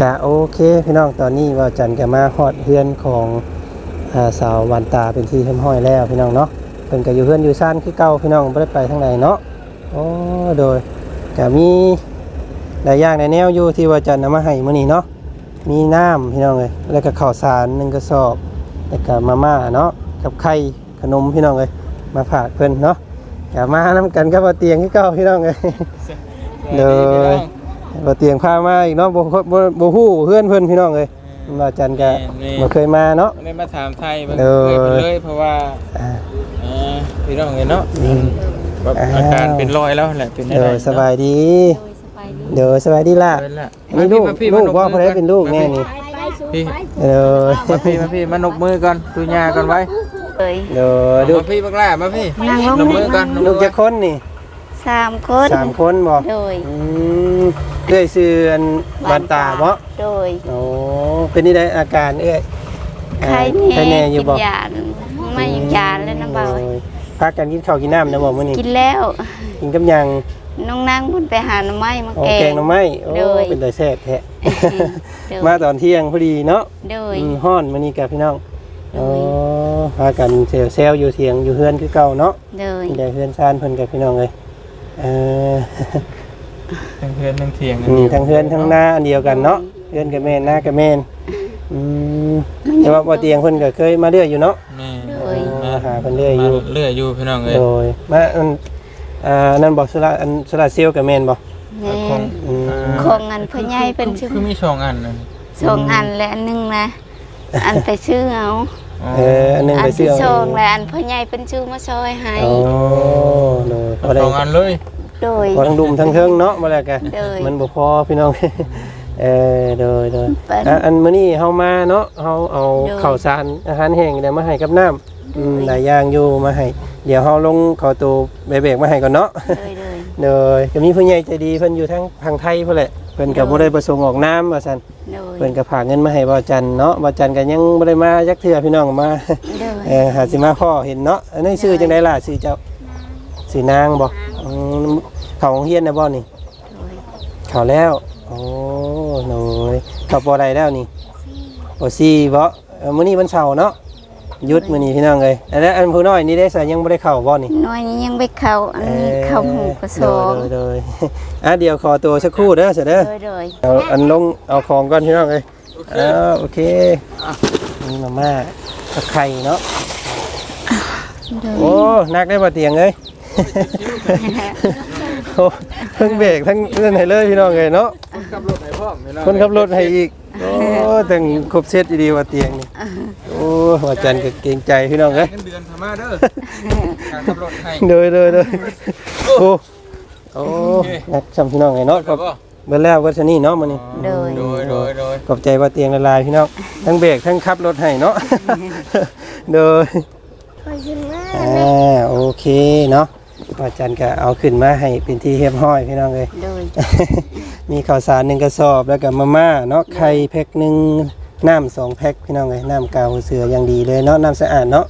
กะโอเคพี่น้องตอนนี้ว่าจันก็มาฮอดเฮือนของอ่าสาววันตาเป็นที่เรียบร้อยแล้วพี่น้องเนาะเพิ่นก็อยู่เฮือนอยู่ซ่านคือเก่าพี่น้องบ่ได้ไปทางไหนเนาะโอ้โดยก็มีหลายอย่างในแนวอยู่ที่ว่าจันเอามาให้มื้อนี้เนาะมีน้ำพี่น้องเอ้ยแล้วก็ข้าวสารหนึ่งกระสอบแล้วก็มาม่าเนาะกับไข่ขนมพี่น้องเอ้ยมาฝากเพิ่นเนาะก็มานํกันกับบ่เตียงคือเก่าพี่น้องเอ้ยเลย บ่เตียงพามาอีกเนาะบ่บ่บ่ฮู้เพื่อนเพิ่นพี่น้องเอ้ยว่าจันก็แม่นบ่เคยมาเนาะได้มาถามไทยมันเออเคยไปเลยเพราะว่าอ่าเอ่อพี่น้องเห็นเนาะอืมแบบอ้าวอาการเป็นรอยแล้วแหละเป็นเดี๋ยวสบายดีโดยสบายดีเดี๋ยวสบายดีล่ะเป็นละนี่ลูกมาพี่ลูมากนกว่ามืเพิ่นได้เป็นลูกแน่นี่ไปไปสู้พี่ไปเดี๋ยวมาพี่มาพี่มานกมือก่อนตุญาก่อนไว้เลยเดี๋ยวเอาลูกมาพี่บักล่ามาพี่นั่งลงนกมือก่อนนลูกกมือจะคนนี่ สามคนสามคนบ่โดยอืมเอ้ยชื่ออันบานตาบ่โดยโอ้เป็นนี่ได้อาการเอ้ยใครใครแน่แน่อยู่กินบ่ยาไม่กินยาแล้วนะเบาโอ้ยพักกันกินข้าวกินน้ำนะบ่มื้อนี้กินแล้วกินกับหยังน้องนางพุ่นไปหาหน่อไม้มาโอ้แกแกงงหน่อไม้โอ้โดยเป็นตาแซ่บแท้โดยมาตอนเที่ยงพอดีเนาะโดยอืมฮ้อนมานี่กับพี่น้องโดยอ๋อพากันเซลเซลอยู่เถียงอยู่เฮือนคือเก่าเนาะโดยมีแต่เฮือนซ่านเพิ่นกับพี่น้องเลย เออทั้งเพื่อนทั้งเทียงอืมทั้งเฮือนทั้งหน้าอันเดียวกันเนาะเฮือนกับแม่นหน้ากับแม่นอืมแต่ว่าบ่เตียงเพิ่นก็เคยมาเรื่อยอยู่เนาะแม่โดยมาหาเพิ่นเรื่อยอยู่มาเรื่อยอยู่พี่น้องเอ้ยโดยมาอันอ่านั่นบ่สุราอันสุราเซลกับแม่นบ่แม่คงอืมคงอันพ่อใหญ่เป็นชื่อคือมีสองอันนั่นสองอันและอันหนึงนะอันไปชื่อเอา เอออันหนึงอัไปนซื้อที่เอาสองเองและอันพ่อใหญ่เป็นชื่อมาซอยให้โอ้โดยเอาบ่ได้สองอันเลยโดย พอทั้งดุมทั้งเทิงเนาะมาแล้วกันโดยมันบ่พอพี่น้อง เออโดยโดยเป็นอะอันมื้อนี้เฮามาเนาะเฮาเอาโดยข้าวสารอาหารแห้งได้มาให้กับน้ำอืมโดย หลายอย่างอยู่มาให้ เดี๋ยวเฮาลงเข้าตู้เบรกๆมาให้ก่อนเนาะ โดยโดยโดยก็มีผู้ใหญ่ใจดีเพิ่นอยู่ทางทางไทยพุ่นแหละเพิ่นก็โดบ่ยได้ประสงค์ออกน้ำว่าซั่นโดยเพิ่นก็ฝากเงินมาให้บ่าวจันเนาะบ่าวจันก็ยังบ่ได้มาจักเทื่อพี่น้องมาโดย เออหาสิมาพ่อเห็นเนาะอันนี้ชื่อจังไดล่ะชื่อเจ้าชื่อนางบ่อืมเขาโรงเรียนนะบ่นี่โดยเขาแล้วโอ้หน่อยเขาปอใดแล้วนี่ปอซี่บ่เออมื้อนี้วันเสาร์เนาะ หยุดมื้อนี้พี่น้องเอ้ยอันนั้นอันผู้น้อยนี่ได้สายยังบ่ได้เข้าบ่นี่น้อยนี้ยังไปเข้าอันนี้เข้าหูกระสอบเโดยๆอะเดี๋ยวขอตัวสักครู่เด้อเสยเด้อโดยโดยเอาอันลงเอาของก่อนพี่น้องเอ้ยอ้าวโอเคนี่มาม่ากับไข่เนาะโดยโอ้นักได้บ่เตียงเอ้ยโอ้ทั้งเบรกทั้งเรื่องให้เลยพี่น้องเอ้ยเนาะขับรถให้พ่อมพี่องคนขับรถให้อีก โอ้แต่งครบเซตดีๆว่าเตียงนี่โอ้ว่าจันก็เกรงใจพี่น้องเอ้ยเงินเดือนทำมาเด้อการขับรถให้โดยโดยโดยโอ้โอ้นักจำพี่น้องไงเนาะครับเบิ่แล้ววัชนี่เนาะมื้อนี้โดยโดยโดยโดยขอบใจว่าเตียงละลายพี่น้องทั้งเบรกทั้งขับรถให้เนาะโดยอ่าโอเคเนาะ ว่าจันก็เอาขึ้นมาให้เป็นที่เรียบร้อยพี่น้องเลย โดย มีข้าวสารหนึ่งกระสอบแล้วก็มาม่าเนาะไข่แพ็คหนึ่งน้ำสองแพ็คพี่น้องเลยน้ำกาวเสืออย่างดีเลยเนาะน้ำสะอาดเนาะ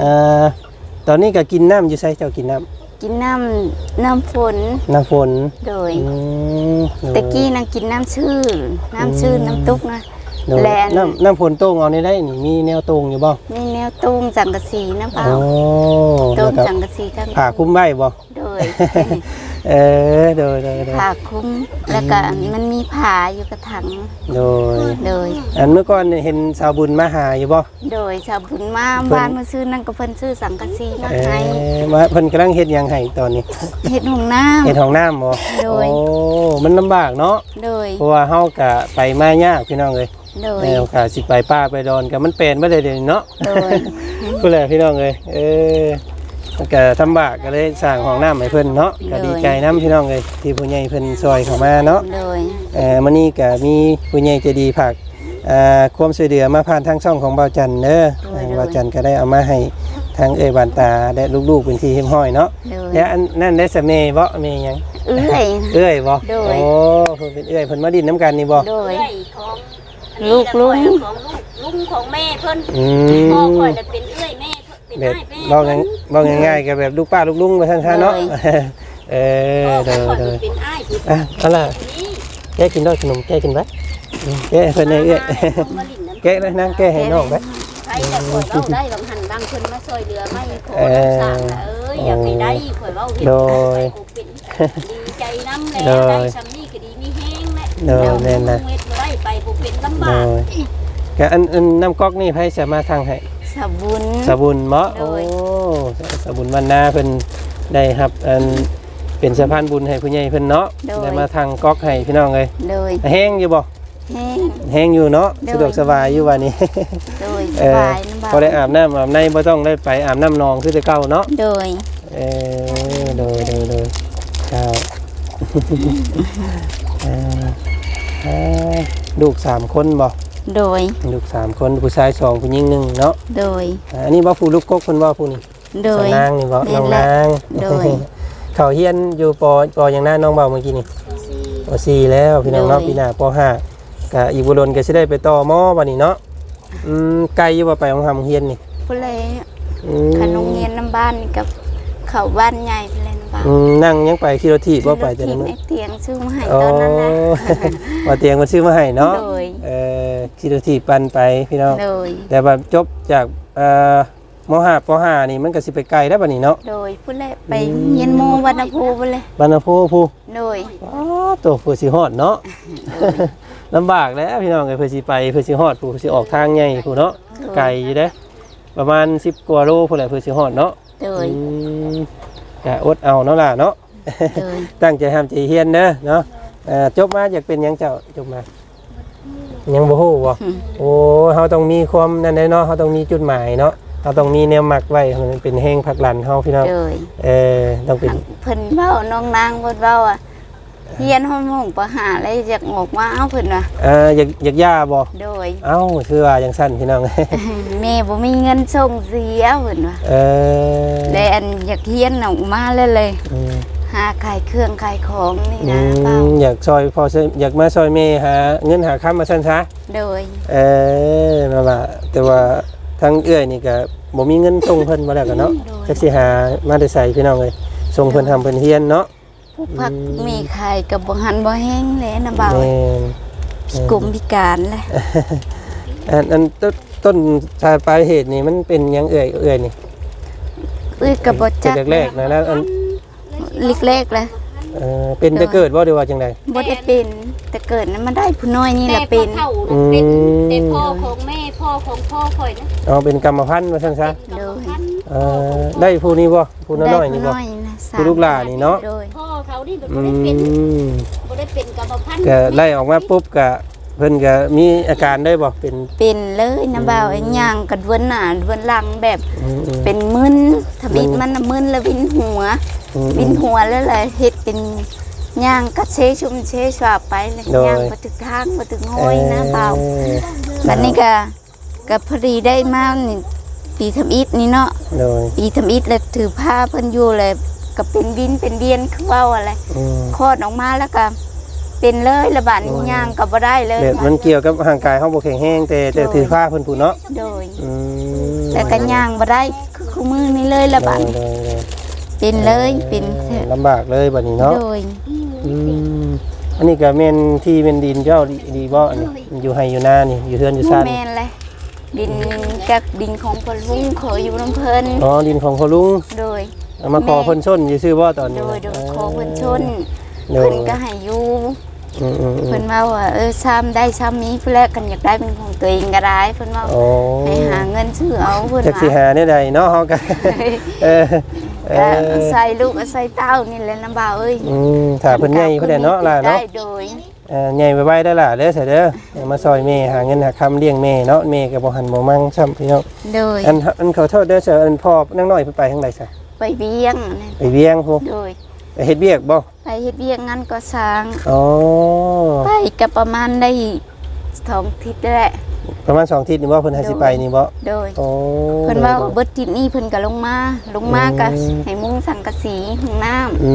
อ่าตอนนี้ก็กินน้ำอยู่ใส่เจ้ากินน้กินน้ำน้ำฝนำน้ำฝนโดยอืมตะกี้นางกินน้ำชื่อน้ำชื่อน้ำตุกนะ โดยแลน น้ำน้ำฝนโต้งเอานี่ได้นี่มีแนวโต้งอยู่บ่ นี่แนว ตุ้งจังกะสีนะเปล่าโอ้ตุ้แล้วงก็จังกะสีทั้งผ่าคุ้มใบบ่โดยเออโดยโดยโดยผ่าคุ้มแล้วก็มันมีผ่าอยู่กระถังโดยโดย อันเมื่อก่อนเห็นสาวบุญมาหาอยู่บ่โดยชาวบุญมาเพิ่นบ้านมาซื้อนั่นก็เพิ่นซื้อสังกะสีมาเอให้อมาเพิ่นกำลังเฮ็ดหยังให้ตอนนี้เห็ดหงน้เฮ็ดห้องน้ำบ่โดย โอ้มันลำบากเนาะำโดยเพราะว่าเฮาก็ไปมายากพี่น้องเอ้ย โดย แนวก็สิไปป้าไปดอนก็มันเป็นบ่ได้เดี๋ยวนี้เนาะ โดย ผู้แลพี่น้องเอ้ยเออมันก็ทำบากก็เลยสร้างห้องน้ำให้เพิ่นเนาะก็ดีใจนํพี่น้องเอ้ยที่ผู้ใหญ่เพิ่นซอยเข้ามาเนาะ โดย เอ่อมื้อนี้ก็มีผู้ใหญ่ใจดีฝากเอ่อความช่วยเหลือมาผ่านทางช่องของบ่าวจันเด้อเอ่อบ่าวจันก็ได้เอามาให้ทางเอ้ยบานตาและลูกๆเป็นที่เรียบร้อยเนาะโดย และอันนั่นได้สะเมบ่แม่หยังเอื้อย เอ้ยบ่โดย โอ้เพิ่นเป็นเอ้ยเพิ่นมาดินน้ำกันนี่บ่โดย เอ้ยของ ลูกลุง ของลูกลุงของแม่เพิ่นอืพ่อมคอยจะเป็นเอื้อยแม่เพิ่นเป็นแบบอ้ายแม่เว้าง่ายเว้าง่ายๆก็แบบลูกป้าลูกลุงว่าซั่นๆเนาะ เออพ่อเด้อคอยเด้อเป็นอ้ายที่อะเอาล่ะนี้แกกินด้วยขนมแกกินไว้แกะให้เพิ่นให้เอ้ยมาลิ้นน้ำแกะเลยนั่งแกะให้น้องไป ใครแต่ข่อยเว้าได้บางหันบางคนมาซอยเรือไม่ขอน้ำสร้างน่ะเอ้ยอยากให้ได้ข่อยเว้าเฮ็ดโดยไปกูเป็นดีใจน้ำแน่โดยได้ซำนี้ก็ดีมีแห้งแหละโดยแม่นนะ เฮ็ด โดบากยกะอันอันน้ำก๊อกนี่ไผสามารถทางให้สาบุญสาบุญเมาะโดโอ้ยสาบุญวันนาเพิ่นได้ครับอันเป็นสะพานบุญให้ผู้ใหญ่เพิ่นเนาะได้มาทางก๊อกให้พี่น้องเลยโดยแห้งอยู่บ่แห้งแห้งอยู่เนาะโดยสะดวกสบายอยู่วันนี้ โดยสเออบายน้ำเบาพอได้อาบน้ำอาบในบ่ต้องได้ไปอาบน้ำนองคือแต่เก่าเนาะ โดยเออโดยโดยโดยครับเอ่อเอ่อ ลูกสามคนบ่โดย ลูกสามคนผู้ชายสองผู้หญิงหนึ่งเนาะโดย อ่าอันนี้บ่ผู้ลูกกกเพิ่นว่าผู้นี้โดสาวนางนี่บ่แม่น้องนแหละนางโดย เขาเฮียนอยู่ปปอย่างนั้นน้องเบาเมื่อกี้นี่ปสี่แล้วพี่น้องเนาะโดยปีหน้าปห้าก็อีกบุรนก็สิได้ไปต่อมอบัดนี้เนาะอืมไกลอยู่บ่ไปของทำเฮียนนี่ผู้เลยอืมขนมเงียนน้ำบ้านนี่กับเขาบ้านใหญ่ผู้เลยน้ำบ้าน อืมนั่งยังไปขี่รถถีบบ่ไปแต่ที่นั้นในเตียงซื้อมาให้โอ้ตอนนั้นนะว่าเตียงมันซื้อมาให้เนาะโดยเอ่อขี่รถถีบปั่นไปพี่น้องโดยแต่ว่าจบจากเอ่อมห้าปห้านี่มันก็สิไปไกลได้วบัดนี้เนาะ โดยผู้เลยไปเฮียนโมวันนภูผู้เลยบรรณภูผู้โดยอ๋อตัวเพื่อสิฮอดเนาะลำบากแล้วพี่น้องเอ้ยเพื่อสิไปเพื่อสิฮอดผู้สิออกทางใหญ่ผู้เนาะไกลอยู่เด้ประมาณ10กว่าโลผู้แหละเพื่อสิฮอดเนาะโดยอืม ก็อดเอาเนาะล่ะเนาะ โดย ตั้งใจทำใจเฮียนเด้อเนาะเอ่อจบมาอยากเป็นหยังเจ้าจบมา ยังบ่ฮู้บ่อืม โอ้เฮาต้องมีความนั่นแหละเนาะเฮาต้องมีจุดหมายเนาะเฮาต้องมีแนวหมักไว้ให้มันเป็นแห้งผลักดันเฮาพี่น้องโดยเออต้องเป็น เพิ่นเว้าน้องนางเพิ่นเว้าอะ เฮียนห้องห้องประหาแล้วอยากงอกมาเอาเพิ่นว่าเอ่ออยากอยากย่าบ่โดย เอ้าคือว่าจังซั่นพี่น้อง แม่บ่มีเงินส่งเสียเพิ่นว่าเออเลยอันอยากเฮียนออกมาเลยเลยอืมหาขายเครื่องขายของนี่อืนะเปล่ามอยากซอยพอซอยอยากมาซอยเมหาเงินหาค้ำมาซั่นซะโดย เออนั่นล่ะแต่ว่าทางเอื้อยนี่ก็บ่มีเงินส่งเพิ่นบ่แล้วกันเนาะจักสิหามาได้ใส่พี่น้องเอ้ยส่งเพิ่นทำเพิ่นเฮียนเนาะ ผู้พักมีขายกับบ่หันบ่แห้งเลยนะเบาแม่นกลุ่มพิการเลยอันอันต้นต้นสายปลายเหตุนี่มันเป็นหยังเอื้อยเอื้อยนี่เอ้ยกับบ่เป็จันกแรกๆนะแล้วอันเล็กๆเลยเออเป็นแต่เกิดบ่ได้ว่าจังไดบ่ได้เป็นแต่เกิดนั้นมาได้ผู้น้อยนี่แต่ละพ่เป็อนเฒ่าอืน่ะมเป็นแต่พ่อของแม่พ่อของพ่อข่อยนะเอาเป็นกรรมพันธุ์ว่าซั่นซะโดยเออได้ผู้นี้บ่ผู้ได้น้อยๆผู้นี่บ่น้อยนะสมผู้ลูกหลานนี่เนาะโดยพ่อเขา นี่แบบอืบ่ได้เป็นมบ่ได้เป็นกรรมพันธุ์ก็ไล่ออกมาปุ๊บก็เพิ่นก็มีอาการได้บ่เป็นเป็นเลยนะเบาไอ้ย่างกัดเวนหน้าเวนหลังแบบอืมอืม เป็นมึนทบิดมันน่ะมึนแล้ววินหัว อืม วินหัวแล้วเลยเฮ็ดเป็นย่างกัดเชชุมเชสวาบไปเลยโดย ย่างมาถึงทางมาถึงห้อยนะเบาออบัดนี้ก็ก็พอดีได้มานี่ปีทำอิฐนี่เนาะโดยปีทำอิฐแล้วถือผ้าเพิ่นอยู่เลย ก็เป็นวินเป็นเวียนคือเว้าอะไรอืมคลอดออกมาแล้วก็เป็นเลยระบาดนี้ย่างก็บ่ได้เลยแบบมันเกี่ยวกับร่างกายเฮาบ่แข็งแรงแต่แต่ถือผ้าเพิ่นผู้เนาะโดย อืมแต่ก็ย่างบ่ได้คือคู่มือนี่เลยระบาดโดยโดยเป็นเลยเป็นเออลำบากเลยบัดนี้เนาะ โดย อืมอันนี้ก็แม่นที่เป็นดินเจ้าดีดีบ่อันนี้อยู่ไห้อยู่นานี่อยู่เฮือนอยู่ซ่านแม่นเลยดินจากดินของพ่อลุงขออยู่น้ำเพิ่นอ๋อดินของพ่อลุงโดย เอามาขอเพิ่นชนอยู่ซื่อบ่ตอนนี้โดยโดยขอเพิ่นชนโดยเพิ่นก็ให้อยู่อืมอืมอืเพิ่มนว่าว่าเออซ้ำได้ซ้ำนี้เพื่อแลกกันอยากได้เป็นของตัวเองก็ได้เพิ่นว่าโอ้ให้หาเงินซื้อเอาเพิ่นจักสิว่าหาเนี่ยใดเนาะเฮาก็เออเอก็อใส่ลูกใส่เต้านี่แหละน้ำบ่าวเอ้ยอืมถ้าเพิ่นใหญ่เพิ่นได้เนาะล่ะเนาะได้โดยเอ่อใหญ่ไว้ๆได้ล่ะเด้อเสยเด้อเอามาซอยแม่หาเงินหาคำเลี้ยงแม่เนาะแม่ก็บ่หันบ่มั่งซ้ำพี่น้องโดยอันอันขอโทษเด้อเสยอันพ่อนั่งน้อยเพิ่นไปทางใดซะ ไปเบี้ยงนั่นไปเวียงพูโดยไปเฮ็ดเวียกบ่ไปเฮ็ดเบี้ยงงานก่อสร้าง อ๋อไปก็ประมาณได้สองทิศแหละ ประมาณ2อาทิตย์นี่บ่เพิ่นให้สิไปนี่บ่โดยโอ้เพิ่นว่าเบิดทิศนี้เพิ่นก็ลงมา ลงมาก็อืมให้มุงสังกะสีห้องน้ำอื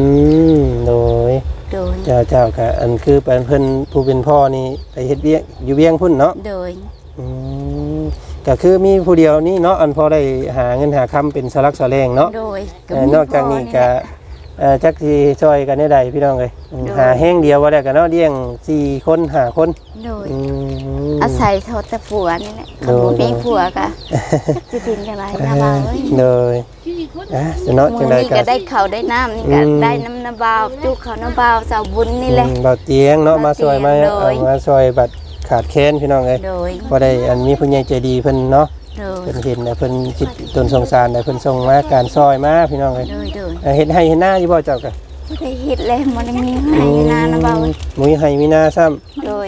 มโดยโดยเจ้าเจ้าก็อันคือเป็นเพิ่นผู้เป็นพ่อนี่ไปเฮ็ดเวียกอยู่เวียงพุ่นเนาะโดยอืม ก็คือมีผู้เดียวนี่เนาะอันพอได้หาเงินหาคำเป็นสลักสะแลงเนาะโดยเอ่อนอกจากนี้ก็เอ่อจักสิช่วยกันได้ใดพี่น้องเอ้ยอืมหาแห้งเดียวบ่ได้กันเนาะเลี้ยงสี่คนห้าคนโดย อืม อาศัยโทษแต่ผัวนี่แหละโดคำยบ่มีผัวก็จะกินกันไรนะบ่าวเอ้ยเลยอะจะเนาะจัมื้งอไดนี้กัก็น ได้ข้าวได้น้ำนี่ก็อืม ได้น้ำน้ำบ่าวจุกข้าวน้ำบ่าวสาวบุญนี่แหละ อืมบ่าวเตียงเนาะมาช่วยมาบ่าวเตียงเอาโดยมาช่วยบัตร ขาดแค้นพี่น้องเอ้ยโดยบ่ได้อันมีผู้ใหญ่ใจดีเพิ่นเนาะโดยเพิ่นเห็นน่ะเพิ่นคิดตนสงสารน่ะเพิ่นส่งมาการซอยมาพี่น้องเอ้ยโดยโดยเอ่อเฮ็ดให้เฮ็ดหน้าอยู่บ่เจ้าก็บ่ได้เฮ็ดเลยมันมีให้นาน้ำบ่าวเอ้ยหมุยให้มีหน้าซ้ำโดย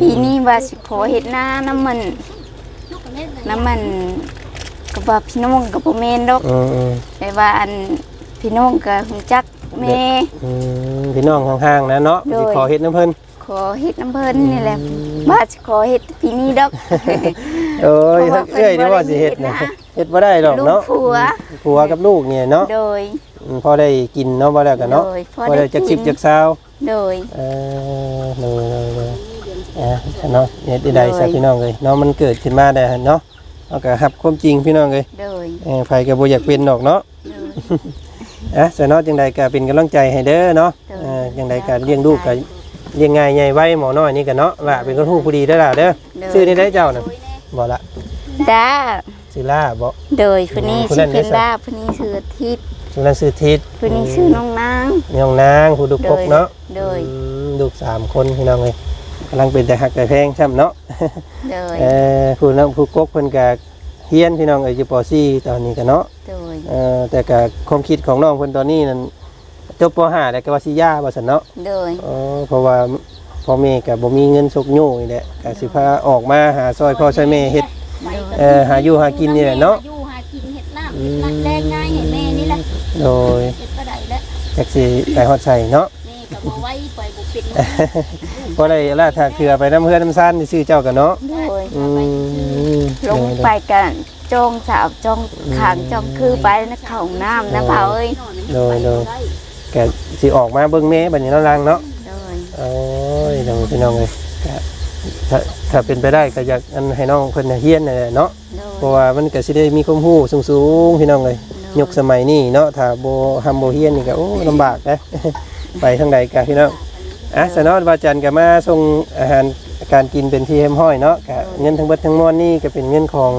ปีนี้ว่าสิขอเฮ็ดนาน้ำมันน้ำมันก็ว่าพี่น้องก็บ่แม่นดอกอืมอืมแต่ว่าอันพี่น้องก็ฮู้จักแม่อืมพี่น้องห่างๆนะเนาะโดยสิขอเฮ็ดน้ำเพิ่น ขอเฮ็ดน้ำเพิ่นนี่แหละว่าสิขอเฮ็ดปีนี้ดอก โอ้ยเพราะว่าเพิ่นเอ้ยนี่ว่าสิเฮ็ดบ่นะได้เฮ็ดนะเฮ็ดบ่ได้หรอกลูกเนาะผัว ผัวกับลูกเนี่ยเนาะโดย อืมพอได้กินเนาะบ่ได้กันเนาะโดยพอบ่ได้ได้จักกิสินบจักซาวโดย เออเลยเลยเลยอะเนาะเฮ็ดได้ได้ซะพี่น้องเอ้ยเนาะมันเกิดขึ้นมาได้หั่นเนาะเอาก็รับความจริงพี่น้องเอ้ย โดยเออไผก็บ่อยากเป็นดอกเนาะโดย อะซะเนาะจังใดก็เป็นกำลังใจให้เด้อเนาะเด้อเออจังใดก็เลี้ยงลูกก็ เลี้ยงง่ายใหญ่ไว้หมอน้อยนี่ก็เนาะล่ะเป็นคนฮู้ผู้ดีเด้อล่ะเด้อชื่อนี่ได้เจ้าน่ะบ่ละดาชื่อล่าบ่ โดยผู้นี้ผู้ชื่นั้อนได้เป็นสักดาผู้นี้ชื่อทิพย์ชื่อนั้นชื่อทิศผู้นี้ชื่อน้องนาง น้องนางผู้ดุกโดกยเนาะโดย อืมลูกสามคนพี่น้องเลยกำลังเป็นแต่หักแต่แพงช่ำเนาะ โดย เออผู้น้องผู้กกเพิ่นก็เฮียนพี่น้องเอ้ยอยู่ป .4 ตอนนี้ก็เนาะ โดย เออแต่ก็ความคิดของน้องเพิ่นตอนนี้นั่น จบป .5 แล้วก็ว่าสิย่าว่าซั่นเนาะโดยอ๋อเพราะว่าพ่อแม่ก็บ่มีเงินสกยู่นี่แหละก็สิพาออกมาหาซอยพ่อซอยแม่เฮ็ด เอ่อหาอยู่หากินนี่แหละเนาะ อยู่หากินเห็ดน้ำเห็ดน้ำแรงง่ายให้แม่นี่แหละโดยเห็ดก็ได้แล้วจักสิไปฮอดใส่เนาะ แม่ก็บ่ไว้ปล่อยบุเป็นบ่ได้ล่าถ้าเถือไปน้ำเพื่อนน้ำซ่านนี่ซื้อเจ้ากันเนาะโดยอืมลงไปกันจองสาวจองขางจองคือไปนะเขาห้องน้ำนะเผาเอ้ยโดยโดย แกสิออกมาเบิ่งแม่บัดนี้เนาะลังเนาะโดยโอ้ยน้องพี่น้องเอ้ยก็ถ้าถ้าเป็นไปได้ก็อยากอันให้น้องเพิ่นน่ะเฮียนนั่นแหละเนาะโดยเพราะว่ามันก็สิได้มีความรู้สูงๆพี่น้องเอ้ยยุคสมัยนี้เนาะถ้าบ่ทำบ่เฮียนนี่ก็โอ้ลำบากนะ ไปทางใดก็พี่น้องอะสนอว่าจันทร์ก็มาส่งอาหารการกินเป็นที่เฮมห้อยเนาะก็เงินทั้งเบิดทั้งมวลนี่ก็เป็นเงินของ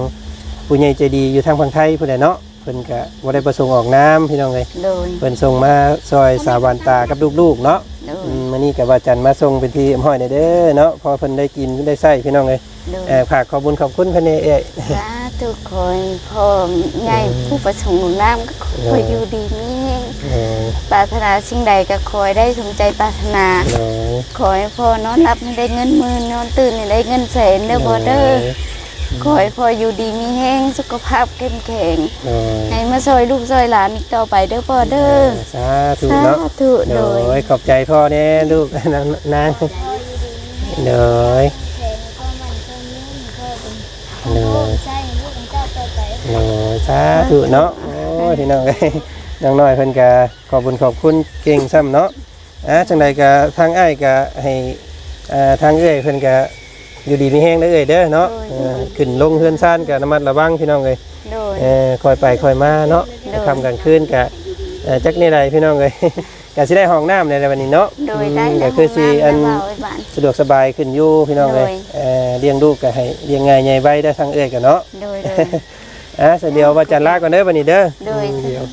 ผู้ใหญ่ใจดีอยู่ทางฝั่งไทยผู้ใดเนาะ เพิ่นก็บ่ได้ประสงค์ออกน้ำพี่น้องเอ้ยโดยเพิ่นส่งมาซอยสาวานตากับลูกๆเนาะโดยอืมมื้อนี้ก็ว่าจันทร์มาส่งเป็นที่ห้อยได้เด้อเนาะพอเพิ่นได้กินได้ใช้พี่น้องเอ้ยโดยเอ่อฝากขอบคุญขอบคุณเพิ่นเอ้ย สาธุคอยพ่อใหญ่ผู้ประสงค์ของน้ำก็คอยอยู่ดีมีแรงเอ้ยปรารถนาสิ่งใดก็คอยได้สมใจปรารถนา เอ้ยขอให้พ่อนอนรับให้ได้เงินหมื่นนอนตื่นให้ได้เงินแสนเด้อบ่เด้อ ขอให้พ่ออยู่ดีมีแห้งสุขภาพเข้มแข็งเอ้ยให้มาซอยลูกซอยหลานอีกต่อไปเด้อพ่อเด้อสาธุสาเนาะ ธุโดโดยยขอบใจพ่อแน่ลูก นางนางโดยโดยโดยสาธุเนาะโอ้ยพี่น้องเอ้ยน้องน้อยเพิ่นก็ขอบคุญขอบคุณเก่งซ้ำเนาะอะจังใดก็ทางอ้ายก็ให้อ่าทางเอ้ยเพิ่นก็ อยู่ดีมีแห้งเด้อเอ้ยเด้อเนาะเออขึ้นลงเฮือนซ่านก็ระมัดระวังพี่น้องเอ้ยโดย เออคอยไปคอยมาเนาะโดยคำกลางคืนกะเอ่อจักนี่ใดพี่น้องเลย กะสิได้ห้องน้ำในวันนี้เนาะโดยได้อืมแล้วก็คือสิอันเบาไว้บ้าน สะดวกสบายขึ้นอยู่พี่น้องเลยโดย เอ่อเลี้ยงลูกก็ให้เลี้ยงง่ายใหญ่ไว้ได้ทางเอ้ยกันเนาะโดยโดย อะเสยเดียวว่าจันลาก่อนเด้อวันนี้เด้อโดยอืมเดี๋ยว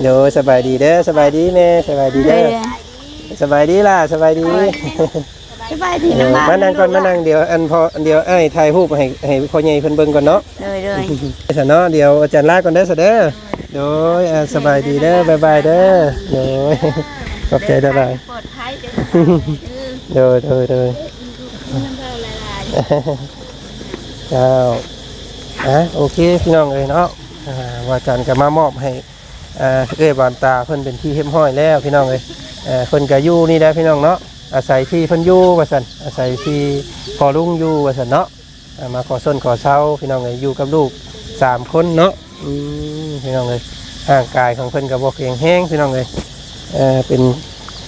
เดี๋ยวสบายดีเด้อสบายดีแม่สบายดีโดเด้ยอสบายดีล่ะสบายดี สบายดีเอนะอบ้านมานั่งก่อนมานั่งเดี๋ยวอันพออันเดียวไอ้ายถ่ายรูปให้ให้พ่อใหญ่เพิ่นเบิ่งก่อนเนาะโดยโดยสนอเดี๋ยวอาจารย์ลาก่อนเด้อเสยเด้อโดยอ่าสบายดีเด้อบายบายเด้อโดยขอบใจเด้อหลายปลอดภัยเด้อโดยโดยโดยเงินเท่าหลายเจ้าอะโอเคพี่น้องเลยเนาะอ่าว่าอาจารย์ก็มามอบให้อ่าเอ้ยบานตาเพิ่นเป็นที่เฮ็มห้อยแล้วพี่น้องเลยเอ่อเพิ่นก็อยู่นี่แหละพี่น้องเนาะ อาศัยที่พิ่นยูว่าซั่นอาศัยที่พอลุงยูว่าซั่นเนาะมาขอส้นขอเช้าพี่น้องเลยอยู่กับลูกสามคนเนาะพี่น้องเลยร่างกายของเพิ่นก็บ่แข็งแรงพี่น้องเลยเออเป็น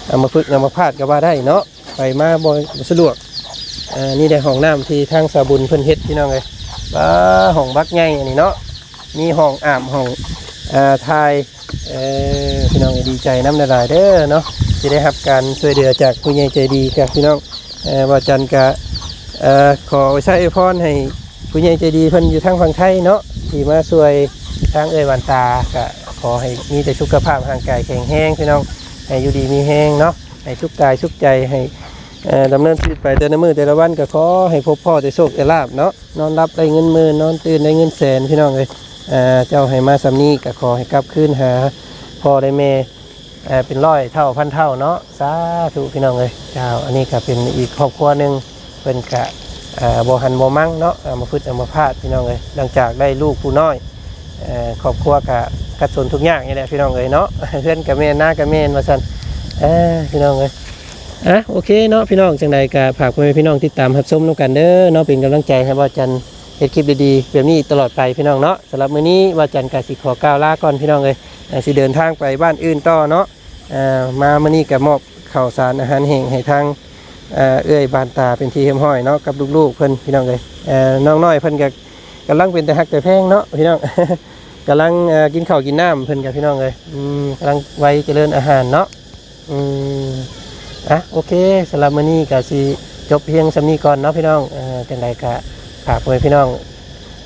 เอัมาพฤกษ์อัมาพาตก็ว่าได้เนาะไปมาบ่บ่สะดวกอ่านี่ได้ห้องน้ำที่ทางสาบุญเพิ่นเฮ็ดพี่น้องเลยบ้าห้องบักใหญ่อันนี้เนาะมีห้องอาบห้องอ่าทาย เออพี่น้องดีใจน้ำหลายเด้อเนาะจะได้รับการช่วยเหลือจากผู้ใหญ่ใจดีกับพี่น้องเออว่าจันกะเอ่อขอใช้อวยพรให้ผู้ใหญ่ใจดีเพิ่นอยู่ทางฝั่งไทยเนาะที่มาช่วยทางเอ่ยวันตากะขอให้มีแต่สุขภาพร่างกายแข็งแรงพี่น้องให้อยู่ดีมีแรงเนาะให้สุขกายสุขใจให้ดำเนินชีวิตไปแต่ละมือแต่ละวันก็ขอให้พบพ่อแต่โชคแต่ลาบเนาะนอนรับได้เงินหมื่นนอนตื่นได้เงินแสนพี่น้องเอ้ย อ่อเจ้าให้มาสำนีก็ขอให้กลับคืนหาพ่อได้แม่เอ่อเป็นร้อยเท่าพันเท่าเนาะสาธุพี่น้องเลยเจ้าอันนี้ก็เป็นอีกครอบครัวหนึ่งเป็นกะเอ่อบ่หันบ่มั่งเนาะเอามาพึ่งเอามาพาดพี่น้องเลยหลังจากได้ลูกผู้น้อยอ่อครอบครัวกะกัดสนทุกอย่างนี่แหละพี่น้องเลยเนาะเพื่อนกับแม่หน้ากับแม่นมาสั่นเอ้อพี่น้องเลยอะโอเคเนาะพี่น้องจังใดก็ฝากพ่อแม่พี่น้องติดตามรับชมน้กันเด้อเนาะเป็นกำลังใจให้บ่จัน เฮ็ดคลิปดีๆแบบนี้ตลอดไปพี่น้องเนาะสำหรับมื้อนี้ว่าจันทร์กสิขอก้าวลาก่อนพี่น้องเลยสิเดินทางไปบ้านอื่นต่อเนาะอ่ามามื้อนี้ก็มอบข้าวสารอาหารแห้งให้ทางเอื้อยบานตาเป็นที่เฮมห้อยเนาะกับลูกๆเพิ่นพี่น้องเลยน้องน้อยเพิ่นก็กำลังเป็นแต่ฮักแต่แพงเนาะพี่น้องกำลังกินข้าวกินน้ำเพิ่นกับพี่น้องเลยกำลังไว้เจริญอาหารเนาะอืมอะโอเคสำหรับมื้อนี้ก็สิจบเพียงสำนี้ก่อนเนาะพี่น้องเออจังไดก็ ฝากไว้พี่น้อง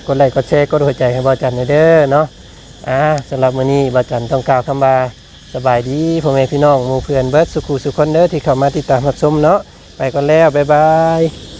กดไลค์กดแชร์กดหัวใจให้บาจันเด้อเนาะอ่าสำหรับมื้อนี้บาจันต้องกล่าวคำว่าสบายดีพ่อแม่พี่น้องหมู่เพื่อนเบิร์ดสุขุสุขคนเด้อที่เข้ามาติดตามรับชมเนาะไปก่อนแล้วบ๊ายบาย